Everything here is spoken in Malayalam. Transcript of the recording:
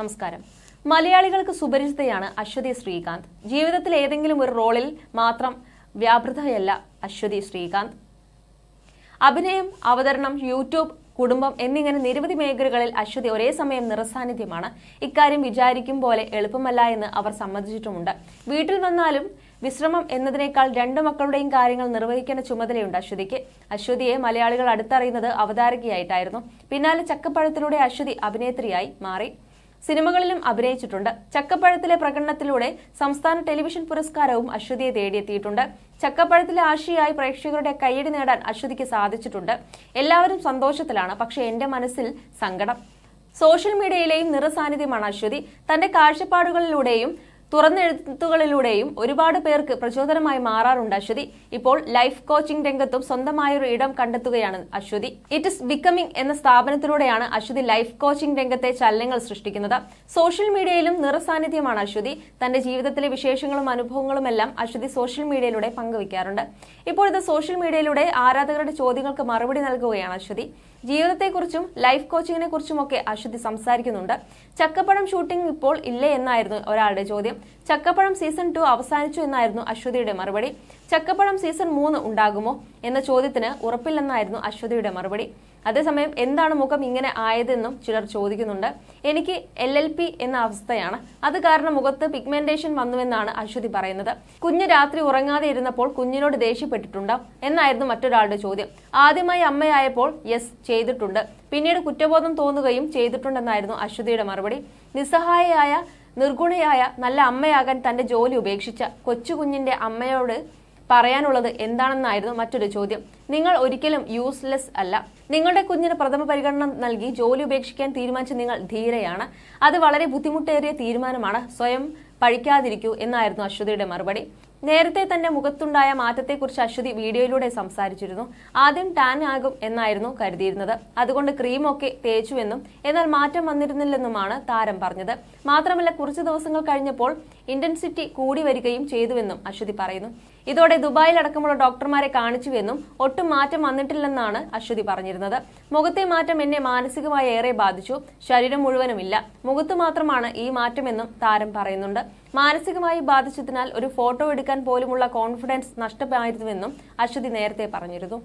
നമസ്കാരം. മലയാളികൾക്ക് സുപരിചിതയാണ് അശ്വതി ശ്രീകാന്ത്. ജീവിതത്തിൽ ഏതെങ്കിലും ഒരു റോളിൽ മാത്രം വ്യാപൃതയല്ല അശ്വതി ശ്രീകാന്ത്. അഭിനയം അവതരണം യൂട്യൂബ് കുടുംബം എന്നിങ്ങനെ നിരവധി മേഖലകളിൽ അശ്വതി ഒരേ സമയം നിറസാന്നിധ്യമാണ്. ഇക്കാര്യം വിചാരിക്കും പോലെ എളുപ്പമല്ല എന്ന് അവർ സമ്മതിച്ചിട്ടുമുണ്ട്. വീട്ടിൽ വന്നാലും വിശ്രമം എന്നതിനേക്കാൾ രണ്ട് മക്കളുടെയും കാര്യങ്ങൾ നിർവഹിക്കുന്ന ചുമതലയുണ്ട് അശ്വതിക്ക്. അശ്വതിയെ മലയാളികൾ അടുത്തറിയുന്നത് അവതാരകയായിട്ടായിരുന്നു. പിന്നാലെ ചക്കപ്പഴത്തിലൂടെ അശ്വതി അഭിനേത്രിയായി മാറി. സിനിമകളിലും അഭിനയിച്ചിട്ടുണ്ട്. ചക്കപ്പഴത്തിലെ പ്രകടനത്തിലൂടെ സംസ്ഥാന ടെലിവിഷൻ പുരസ്കാരവും അശ്വതിയെ തേടിയെത്തിയിട്ടുണ്ട്. ചക്കപ്പഴത്തിലെ ആശയായി പ്രേക്ഷകരുടെ കയ്യടി നേടാൻ അശ്വതിക്ക് സാധിച്ചിട്ടുണ്ട്. എല്ലാവരും സന്തോഷത്തിലാണ് പക്ഷേ എന്റെ മനസ്സിൽ സങ്കടം. സോഷ്യൽ മീഡിയയിലെയും നിറസാന്നിധ്യമാണ് അശ്വതി. തന്റെ കാഴ്ചപ്പാടുകളിലൂടെയും തുറന്നെഴുത്തുകളിലൂടെയും ഒരുപാട് പേർക്ക് പ്രചോദനമായി മാറാറുണ്ട് അശ്വതി. ഇപ്പോൾ ലൈഫ് കോച്ചിംഗ് രംഗത്തും സ്വന്തമായൊരു ഇടം കണ്ടെത്തുകയാണ് അശ്വതി. ഇറ്റ് ഇസ് ബിക്കമിംഗ് എന്ന സ്ഥാപനത്തിലൂടെയാണ് അശ്വതി ലൈഫ് കോച്ചിംഗ് രംഗത്തെ ചലനങ്ങൾ സൃഷ്ടിക്കുന്നത്. സോഷ്യൽ മീഡിയയിലും നിറസാന്നിധ്യമാണ് അശ്വതി. തന്റെ ജീവിതത്തിലെ വിശേഷങ്ങളും അനുഭവങ്ങളും എല്ലാം അശ്വതി സോഷ്യൽ മീഡിയയിലൂടെ പങ്കുവയ്ക്കാറുണ്ട്. ഇപ്പോഴത്തെ സോഷ്യൽ മീഡിയയിലൂടെ ആരാധകരുടെ ചോദ്യങ്ങൾക്ക് മറുപടി നൽകുകയാണ് അശ്വതി. ജീവിതത്തെക്കുറിച്ചും ലൈഫ് കോച്ചിങ്ങിനെ കുറിച്ചുമൊക്കെ അശ്വതി സംസാരിക്കുന്നുണ്ട്. ചക്കപ്പഴം ഷൂട്ടിംഗ് ഇപ്പോൾ ഇല്ലേ എന്നായിരുന്നു ഒരാളുടെ ചോദ്യം ചക്കപ്പഴം സീസൺ ടു അവസാനിച്ചു എന്നായിരുന്നു അശ്വതിയുടെ മറുപടി. ചക്കപ്പഴം സീസൺ മൂന്ന് ഉണ്ടാകുമോ എന്ന ചോദ്യത്തിന് ഉറപ്പില്ലെന്നായിരുന്നു അശ്വതിയുടെ മറുപടി. അതേസമയം എന്താണ് മുഖം ഇങ്ങനെ ആയതെന്നും ചിലർ ചോദിക്കുന്നുണ്ട്. എനിക്ക് എൽ എൽ പി എന്ന അവസ്ഥയാണ്. അത് കാരണം മുഖത്ത് പിഗ്മെന്റേഷൻ വന്നുവെന്നാണ് അശ്വതി പറയുന്നത്. കുഞ്ഞ് രാത്രി ഉറങ്ങാതെ ഇരുന്നപ്പോൾ കുഞ്ഞിനോട് ദേഷ്യപ്പെട്ടിട്ടുണ്ടോ എന്നായിരുന്നു മറ്റൊരാളുടെ ചോദ്യം. ആദ്യമായി അമ്മയായപ്പോൾ യെസ് ചെയ്തിട്ടുണ്ട്. പിന്നീട് കുറ്റബോധം തോന്നുകയും ചെയ്തിട്ടുണ്ടെന്നായിരുന്നു അശ്വതിയുടെ മറുപടി. നിസ്സഹായയായ നിർഗുണയായ നല്ല അമ്മയാകാൻ തന്റെ ജോലി ഉപേക്ഷിച്ച കൊച്ചുകുഞ്ഞിന്റെ അമ്മയോട് പറയാനുള്ളത് എന്താണെന്നായിരുന്നു മറ്റൊരു ചോദ്യം. നിങ്ങൾ ഒരിക്കലും യൂസ്ലെസ് അല്ല. നിങ്ങളുടെ കുഞ്ഞിന് പ്രഥമ പരിഗണന നൽകി ജോലി ഉപേക്ഷിക്കാൻ തീരുമാനിച്ച നിങ്ങൾ ധീരയാണ്. അത് വളരെ ബുദ്ധിമുട്ടേറിയ തീരുമാനമാണ്. സ്വയം പഴിക്കാതിരിക്കൂ എന്നായിരുന്നു അശ്വതിയുടെ മറുപടി. നേരത്തെ തന്റെ മുഖത്തുണ്ടായ മാറ്റത്തെക്കുറിച്ച് അശ്വതി വീഡിയോയിലൂടെ സംസാരിച്ചിരുന്നു. ആദ്യം ടാൻ ആകും എന്നായിരുന്നു കരുതിയിരുന്നത്. അതുകൊണ്ട് ക്രീമൊക്കെ തേച്ചുവെന്നും എന്നാൽ മാറ്റം വന്നിരുന്നില്ലെന്നുമാണ് താരം പറഞ്ഞത്. മാത്രമല്ല കുറച്ച് ദിവസങ്ങൾ കഴിഞ്ഞപ്പോൾ ഇന്റൻസിറ്റി കൂടി വരികയും ചെയ്തുവെന്നും അശ്വതി പറയുന്നു. ഇതോടെ ദുബായിൽ ദുബായിലടക്കമുള്ള ഡോക്ടർമാരെ കാണിച്ചുവെന്നും ഒട്ടും മാറ്റം വന്നിട്ടില്ലെന്നാണ് അശ്വതി പറഞ്ഞിരുന്നത്. മുഖത്തെ മാറ്റം എന്നെ മാനസികമായി ഏറെ ബാധിച്ചു. ശരീരം മുഴുവനുമില്ല. മുഖത്ത് മാത്രമാണ് ഈ മാറ്റമെന്നും താരം പറയുന്നുണ്ട്. മാനസികമായി ബാധിച്ചതിനാൽ ഒരു ഫോട്ടോ എടുക്കാൻ പോലുമുള്ള കോൺഫിഡൻസ് നഷ്ടമായിരുന്നുവെന്നും അശ്വതി നേരത്തെ പറഞ്ഞിരുന്നു.